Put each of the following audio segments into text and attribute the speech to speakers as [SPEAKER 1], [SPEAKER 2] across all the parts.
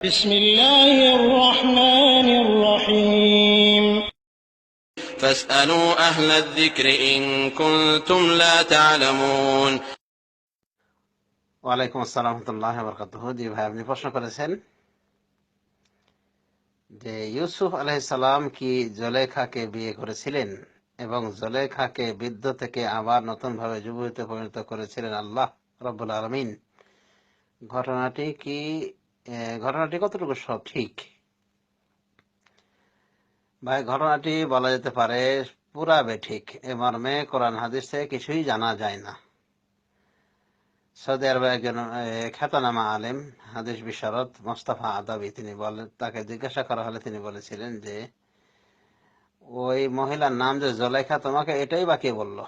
[SPEAKER 1] بسم الله الرحمن الرحيم
[SPEAKER 2] فاسألوا أهل الذكر إن كنتم لا تعلمون
[SPEAKER 3] ওয়ালাইকুম আসসালাম রহমতুল্লাহ বরকাতুহ জি ভাই আপনি প্রশ্ন করেছেন যে ইউসুফ আলাইসালাম কি জলেখাকে বিয়ে করেছিলেন এবং জলেখাকে বৃদ্ধ থেকে আবার নতুন ভাবে যুবতীতে পরিণত করেছিলেন আল্লাহ রব্বুল আলমিন ঘটনাটি কি আহ, ঘটনাটি কতটুকু সব ঠিক ভাই, ঘটনাটি বলা যেতে পারে পুরা বেঠিক এ মর্মে কোরআন হাদিস থেকে কিছুই জানা যায় না। সৌদি আরবের একজন খ্যাতনামা আলেম, হাদিস বিশারদ মোস্তফা আদাবি, তিনি বলেন তাকে জিজ্ঞাসা করা হলে তিনি বলেছিলেন যে, ওই মহিলার নাম যে জলেখা তোমাকে এটাই বাকি বলল?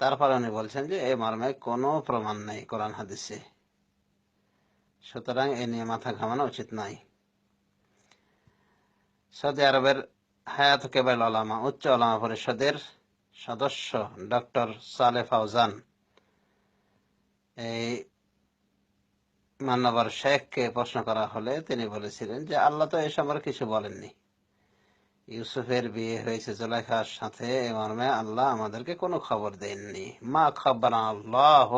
[SPEAKER 3] তারপর উনি বলছেন যে, এ মর্মে কোনো প্রমাণ নেই কোরআন হাদিসে। সুতরাং এ নিয়ে মাথা ঘামানো উচিত নয় সৌদি আরবের হায়াত কেবল আলামা উচ্চ আলামা পরিষদের সদস্য ডক্টর সালে ফাউজান। এই মান্যবর শেখকে প্রশ্ন করা হলে তিনি বলেছিলেন যে, আল্লাহ তো এই সম্পর্কে কিছু বলেননি। ইউসুফের বিয়ে হয়েছে জুলাইখার সাথে, এ মর্মে আল্লাহ আমাদেরকে কোনো খবর দেননি। মা খবর আল্লাহ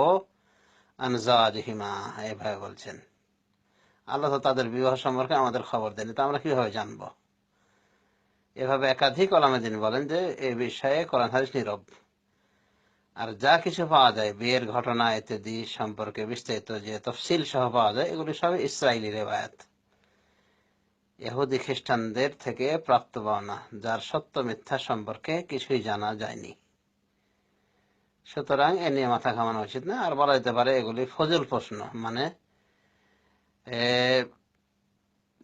[SPEAKER 3] আনজাজ হিমা এভাবে বলছেন। আল্লাহ তাদের বিবাহ সম্পর্কে আমাদের খবর দেননি। তা আমরা কীভাবে জানব? এভাবে একাধিক দিন বলেন যে, এ বিষয়ে কোরআন হাদিস নীরব। আর যা কিছু পাওয়া যায়, বিয়ের ঘটনা, ইত্যাদি সম্পর্কে বিস্তারিত যে তফসিল সহ পাওয়া যায়, এগুলি সব ইসরায়েলি রেবায়াত ইহুদি খ্রিস্টানদের থেকে প্রাপ্ত পাওনা যার সত্য মিথ্যা সম্পর্কে কিছুই জানা যায়নি। সুতরাং এ নিয়ে মাথা ঘামানো উচিত না। আর বলা যেতে পারে, এগুলি ফজল প্রশ্ন। মানে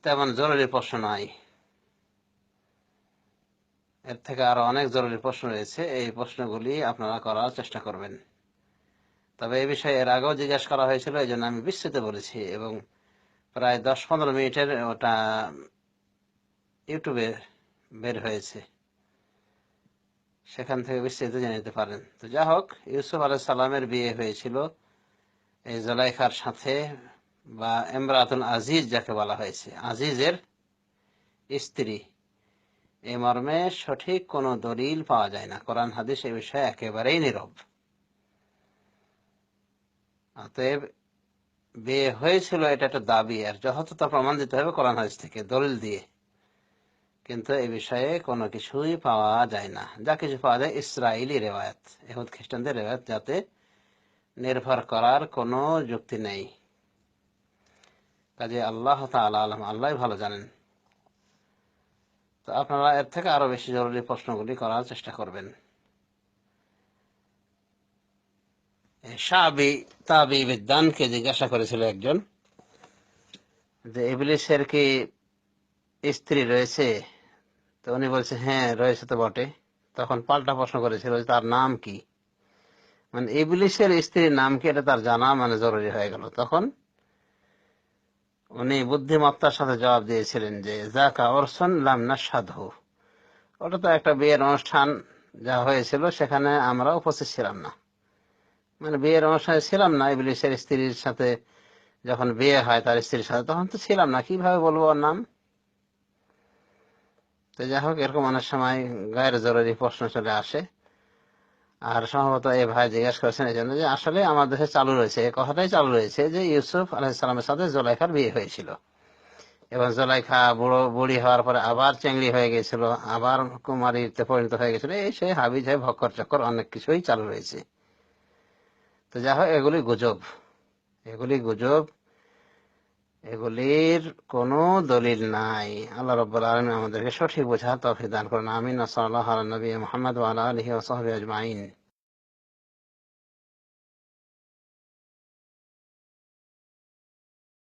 [SPEAKER 3] তেমন জরুরি প্রশ্ন নয় এর থেকে আরও অনেক জরুরি প্রশ্ন রয়েছে, এই প্রশ্নগুলি আপনারা করার চেষ্টা করবেন। তবে এই বিষয়ে এর আগেও জিজ্ঞাসা করা হয়েছিল এই জন্য আমি বিস্তৃত বলেছি এবং প্রায় দশ পনেরো মিনিটের ওটা ইউটিউবে বের হয়েছে। সেখান থেকে বিস্তৃত জেনে নিতে পারেন। তো যা হোক, ইউসুফ আলাহ সালামের বিয়ে হয়েছিল এই জলাইখার সাথে বা এমরাতুল আজিজ যাকে বলা হয়েছে, আজিজের স্ত্রী। এ মর্মে সঠিক কোনো দলিল পাওয়া যায় না। কোরআন, হাদিস এ বিষয়ে একেবারেই নীরব। অতএব বিয়ে হয়েছিল এটা একটা দাবি, আর যথাযথ প্রমাণ দিতে হবে কোরআন, হাদিস থেকে দলিল দিয়ে। কিন্তু এ বিষয়ে কোনো কিছুই পাওয়া যায় না। যা কিছু পাওয়া যায় ইসরায়েলি রেওয়ায়ত এহুদ খ্রিস্টানদের রেওয়ায়ত, যাতে নির্ভর করার কোনো যুক্তি নেই। কাজে আল্লাহ তাআলা আলম আল্লাহ ভালো জানেন। তো আপনারা এর থেকে আরও বেশি জরুরি প্রশ্নগুলি করার চেষ্টা করবেন। সাবি তাবি বিদ্যানকে জিজ্ঞাসা করেছিল একজন যে কি স্ত্রী রয়েছে? তো উনি বলছে হ্যাঁ রয়েছে তো বটে। তখন পাল্টা প্রশ্ন করেছিল তার নাম কি? মানে ইবলিসের স্ত্রীর নাম কি? এটা তার জানা মানে জরুরি হয়ে গেল। তখন উনি বুদ্ধিমত্তার সাথে জবাব দিয়েছিলেন যে জাকা অর্সন লাম না সাধু ওটা তো একটা বিয়ের অনুষ্ঠান যা হয়েছিল, সেখানে আমরা উপস্থিত ছিলাম না। মানে বিয়ের অনুষ্ঠানে ছিলাম না, ইবলিসের স্ত্রীর সাথে যখন বিয়ে হয়, তার স্ত্রীর সাথে, তখন তো ছিলাম না, কীভাবে বলব ওর নাম? তো যাই হোক, এরকম অনেক সময় গায়ের জরুরি প্রশ্ন চলে আসে। আর সম্ভবত এ ভাই জিজ্ঞাসা করেছেন এই জন্য যে আসলে আমার দেশে চালু রয়েছে, এই কথাটাই চালু রয়েছে যে ইউসুফ আলাহিসাল্লামের সাথে জোলাইখার বিয়ে হয়েছিল। এবং জোলাইখা বুড়ো, বুড়ি হওয়ার পরে আবার চেংড়ি হয়ে গেছিল আবার কুমারীতে পরিণত হয়ে গেছিল এই সে হাবি যায় ভক্কর চক্কর অনেক কিছুই চালু রয়েছে। তো যা হোক, এগুলি গুজব। এগুলি গুজব। এগুলির কোন দলিল নাই। আল্লাহ রব্বুল আলমী আমাদেরকে সঠিক বোঝা তফিদান করেন। আমিন। সাল্লাহ নবী মোহাম্মদ আলহি ওসহবি আজমাইন।